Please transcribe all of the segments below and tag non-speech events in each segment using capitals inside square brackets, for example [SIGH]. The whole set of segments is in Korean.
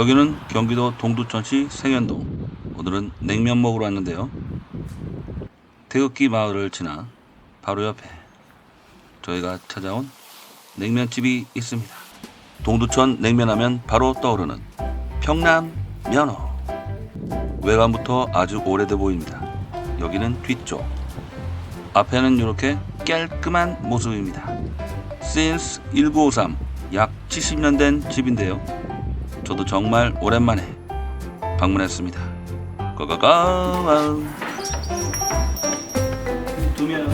여기는 경기도 동두천시 생현동. 오늘은 냉면 먹으러 왔는데요. 태극기 마을을 지나 바로 옆에 저희가 찾아온 냉면집이 있습니다. 동두천 냉면하면 바로 떠오르는 평남 면허. 외관부터 아주 오래돼 보입니다. 여기는 뒤쪽. 앞에는 이렇게 깔끔한 모습입니다. Since 1953, 약 70년 된 집인데요. 저도 정말 오랜만에 방문했습니다. 두명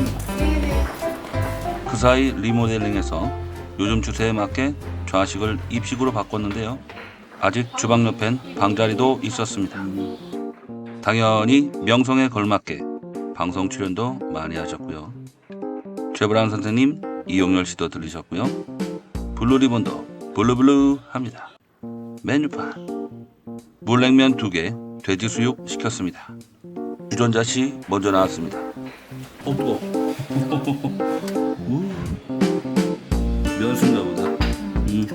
그 사이 리모델링해서 요즘 추세에 맞게 좌식을 입식으로 바꿨는데요. 아직 주방 옆엔 방자리도 있었습니다. 당연히 명성에 걸맞게 방송 출연도 많이 하셨고요. 최브랑 선생님, 이용열 씨도 들리셨고요. 블루리본도 블루블루 합니다. 메뉴판. 물냉면 2개 돼지 수육 시켰습니다. 주전자 씨 먼저 나왔습니다. 어 뜨거. 면수인가 보다. 음.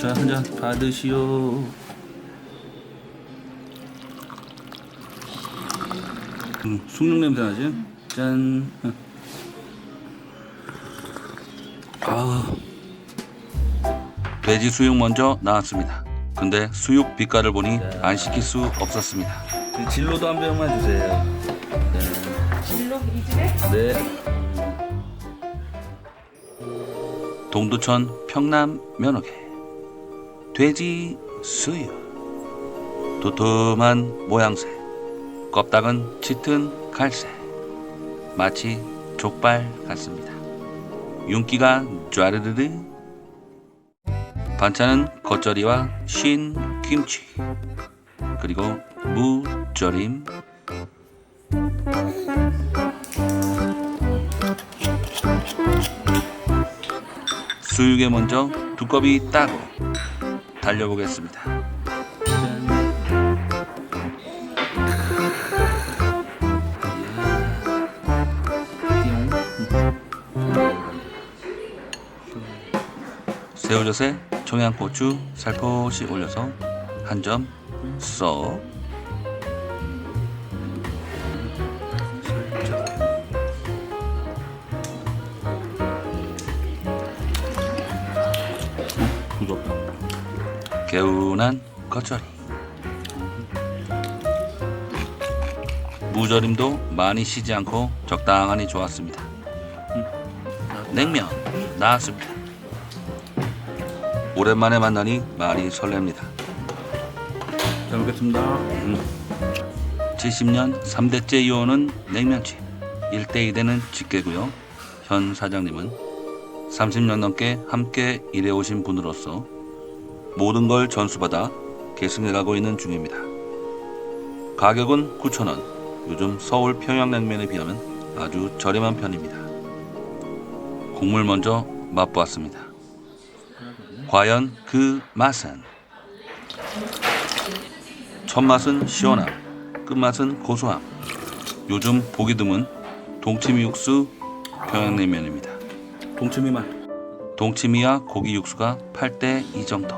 자 한 잔 받으시오. 음, 숭늉 냄새 나지? 짠. 아우 돼지 수육 먼저 나왔습니다. 근데 수육 빛깔을 보니 안 시킬 수 없었습니다. 진로도 한 병만 주세요. 진로 이 집에? 네. 동두천 평남 면허계 돼지 수육 도톰한 모양새 껍닥은 짙은 갈색 마치 족발 같습니다. 윤기가 쫘르르르 반찬은 겉절이와 쉰 김치 그리고 무절임 수육에 먼저 두꺼비 따고 달려보겠습니다. 새우젓에 청양고추 살포시 올려서 한 점 쏙. 부럽다. 개운한 겉절이. 무절임도 많이 쉬지 않고 적당하니 좋았습니다. 음, 냉면 나왔습니다. 오랜만에 만나니 많이 설렙니다. 잘 먹겠습니다. 음. 70년 3대째 이어오는 냉면집. 1대 2대는 직계고요. 현 사장님은 30년 넘게 함께 일해오신 분으로서 모든 걸 전수받아 계승해가고 있는 중입니다. 가격은 9,000원. 요즘 서울 평양냉면에 비하면 아주 저렴한 편입니다. 국물 먼저 맛보았습니다. 과연 그 맛은? 첫 맛은 시원함, 끝맛은 고소함. 요즘 보기 드문 동치미 육수 평양냉면입니다. 동치미 맛. 동치미와 고기 육수가 8대 2 정도.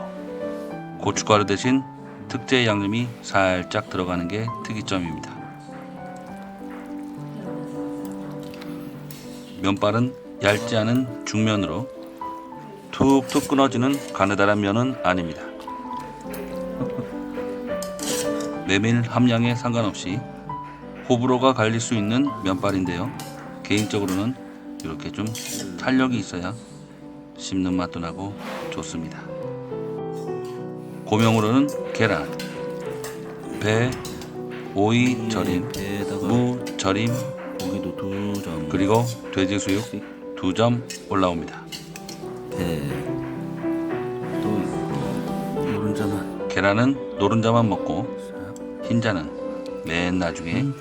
고춧가루 대신 특제 양념이 살짝 들어가는 게 특이점입니다. 면발은 얇지 않은 중면으로 툭툭 끊어지는 가느다란 면은 아닙니다. 메밀 함량에 상관없이 호불호가 갈릴 수 있는 면발인데요. 개인적으로는 이렇게 좀 탄력이 있어야 씹는 맛도 나고 좋습니다. 고명으로는 계란, 배, 오이 절임, 무 절임, 고기도 두 점. 그리고 돼지 수육 두 점 올라옵니다. 예. 또 노른자만. 계란은 노른자만 먹고 흰자는 맨 나중에 음.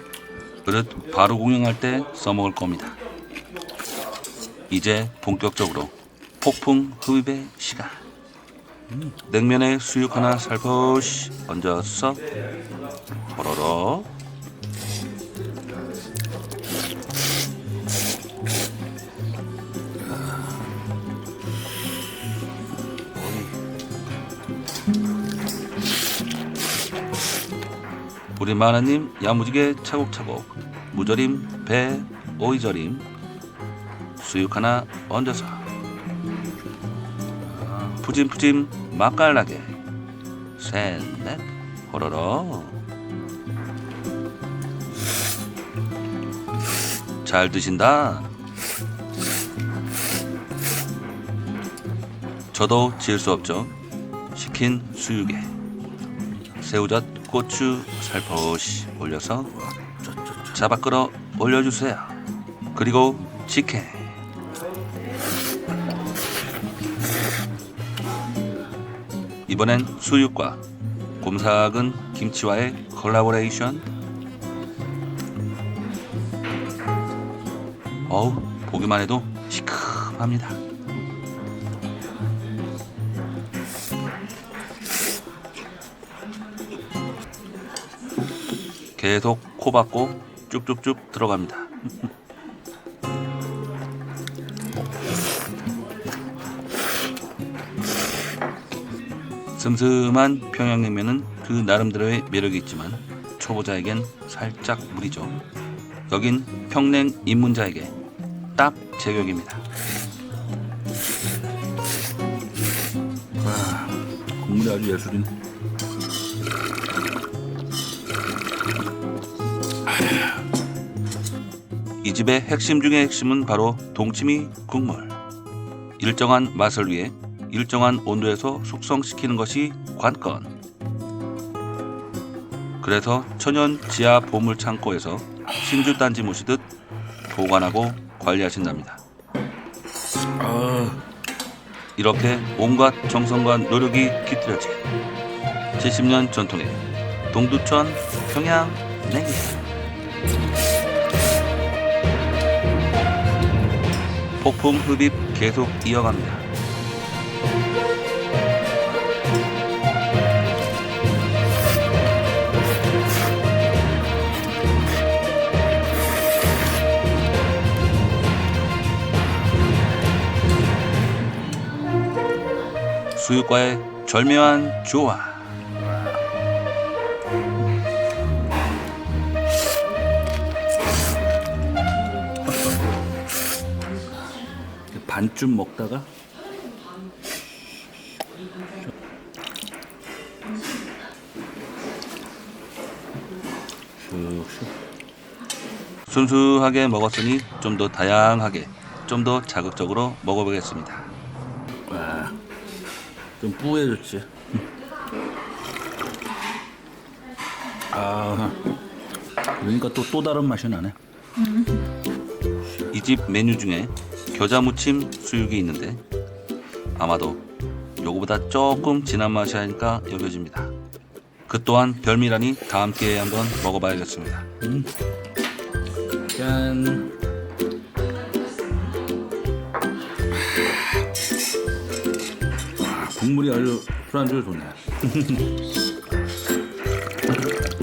그릇 바로 공용할 때 써먹을 겁니다. 이제 본격적으로 폭풍 흡입의 시간. 음. 냉면에 수육 하나 살포시 얹어서 호로록. 우리 마나님 야무지게 차곡차곡 무절임 배 오이절임 수육 하나 얹어서. 푸짐푸짐 맛깔나게. 셋넷 호로로. 잘 드신다. 저도 지을 수 없죠. 시킨 수육에. 새우젓 고추 살포시 올려서 잡아 끌어 올려주세요. 그리고 직행. 이번엔 수육과 곰삭은 김치와의 콜라보레이션. 어우 보기만 해도 시큼합니다 계속 코 박고 쭉쭉쭉 들어갑니다 슴슴한 평양냉면은 그 나름대로의 매력이 있지만 초보자에겐 살짝 무리죠. 여긴 평냉 입문자에게 딱 제격입니다. 국물이 아주 예술이 이 집의 핵심 중의 핵심은 바로 동치미 국물. 일정한 맛을 위해 일정한 온도에서 숙성시키는 것이 관건. 그래서 천연 지하 보물 창고에서 신주 단지 모시듯 보관하고 관리하신답니다. 아, 이렇게 온갖 정성과 노력이 깃들여진 70년 전통의 동두천 평양 냉면. 폭풍 흡입 계속 이어갑니다. 수육과의 절묘한 조화. 반쯤 먹다가 슉슉. 순수하게 먹었으니 좀 더 다양하게, 좀 더 자극적으로 먹어보겠습니다. 와, 좀 뿌해졌지. 아, 그러니까 또 또 다른 맛이 나네. 이 집 메뉴 중에 겨자 무침 수육이 있는데 아마도 요거보다 조금 진한 맛이 아닐까 여겨집니다. 그 또한 별미라니 다음 기회에 한번 먹어봐야겠습니다. 짠. 와, 국물이 아주 술안주가 좋네.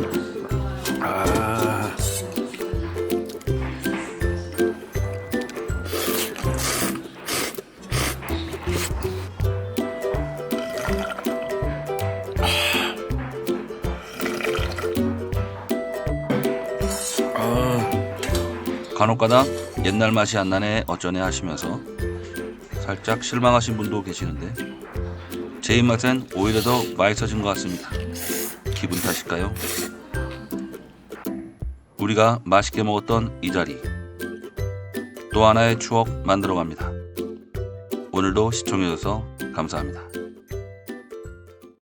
[LAUGHS] 간혹가다 옛날 맛이 안 나네 어쩌네 하시면서 살짝 실망하신 분도 계시는데 제 입맛엔 오히려 더 맛있어진 것 같습니다. 기분 탓일까요? 우리가 맛있게 먹었던 이 자리 또 하나의 추억 만들어 갑니다. 오늘도 시청해주셔서 감사합니다.